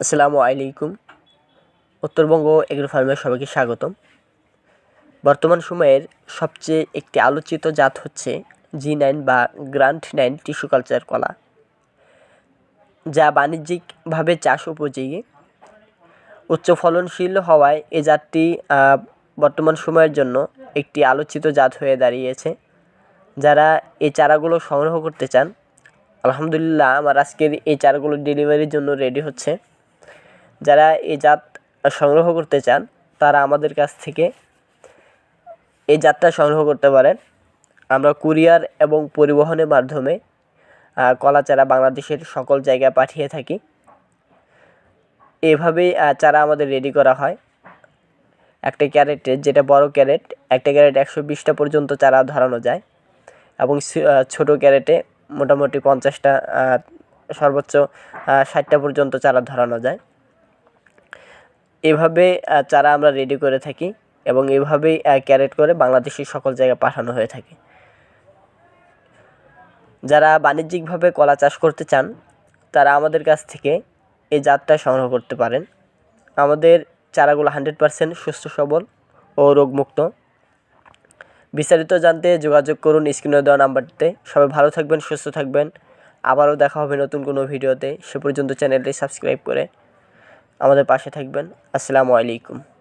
আসসালামু আলাইকুম। উত্তরবঙ্গ এগ্রো ফার্মের সবাইকে স্বাগতম। বর্তমান সময়ের সবচেয়ে একটি আলোচিত জাত হচ্ছে জি নাইন বা গ্রান্ট নাইন টিস্যু কালচার কলা, যা বাণিজ্যিকভাবে চাষ উপযোগী। উচ্চ ফলনশীল হওয়ায় এ জাতটি বর্তমান সময়ের জন্য একটি আলোচিত জাত হয়ে দাঁড়িয়েছে। যারা এই চারাগুলো সংগ্রহ করতে চান, আলহামদুলিল্লাহ আমার আজকের এই চারাগুলো ডেলিভারির জন্য রেডি হচ্ছে। যারা এই জাত সংগ্রহ করতে চান, তারা আমাদের কাছ থেকে এই জাতটা সংগ্রহ করতে পারেন। আমরা কুরিয়ার এবং পরিবহনের মাধ্যমে কলা চারা বাংলাদেশের সকল জায়গায় পাঠিয়ে থাকি। এভাবেই চারা আমাদের রেডি করা হয়। একটা ক্যারেটে, যেটা বড় ক্যারেট, একটা ক্যারেট একশো বিশটা পর্যন্ত চারা ধরানো যায় এবং ছোট ক্যারেটে মোটামুটি পঞ্চাশটা সর্বোচ্চ ষাটটা পর্যন্ত চারা ধরানো যায়। এভাবে চারা আমরা রেডি করে থাকি এবং এভাবেই ক্যারেট করে বাংলাদেশের সকল জায়গায় পাঠানো হয়ে থাকে। যারা বাণিজ্যিকভাবে কলা চাষ করতে চান, তারা আমাদের কাছ থেকে এই জাতটা সংগ্রহ করতে পারেন। আমাদের চারাগুলো হান্ড্রেড পারসেন্ট সুস্থ, সবল ও রোগমুক্ত। বিস্তারিত জানতে যোগাযোগ করুন স্ক্রিনে দেওয়া নাম্বারটিতে। সবাই ভালো থাকবেন, সুস্থ থাকবেন। আবারও দেখা হবে নতুন কোনো ভিডিওতে। সে পর্যন্ত চ্যানেলটি সাবস্ক্রাইব করে আমাদের পাশে থাকবেন। আসসালামু আলাইকুম।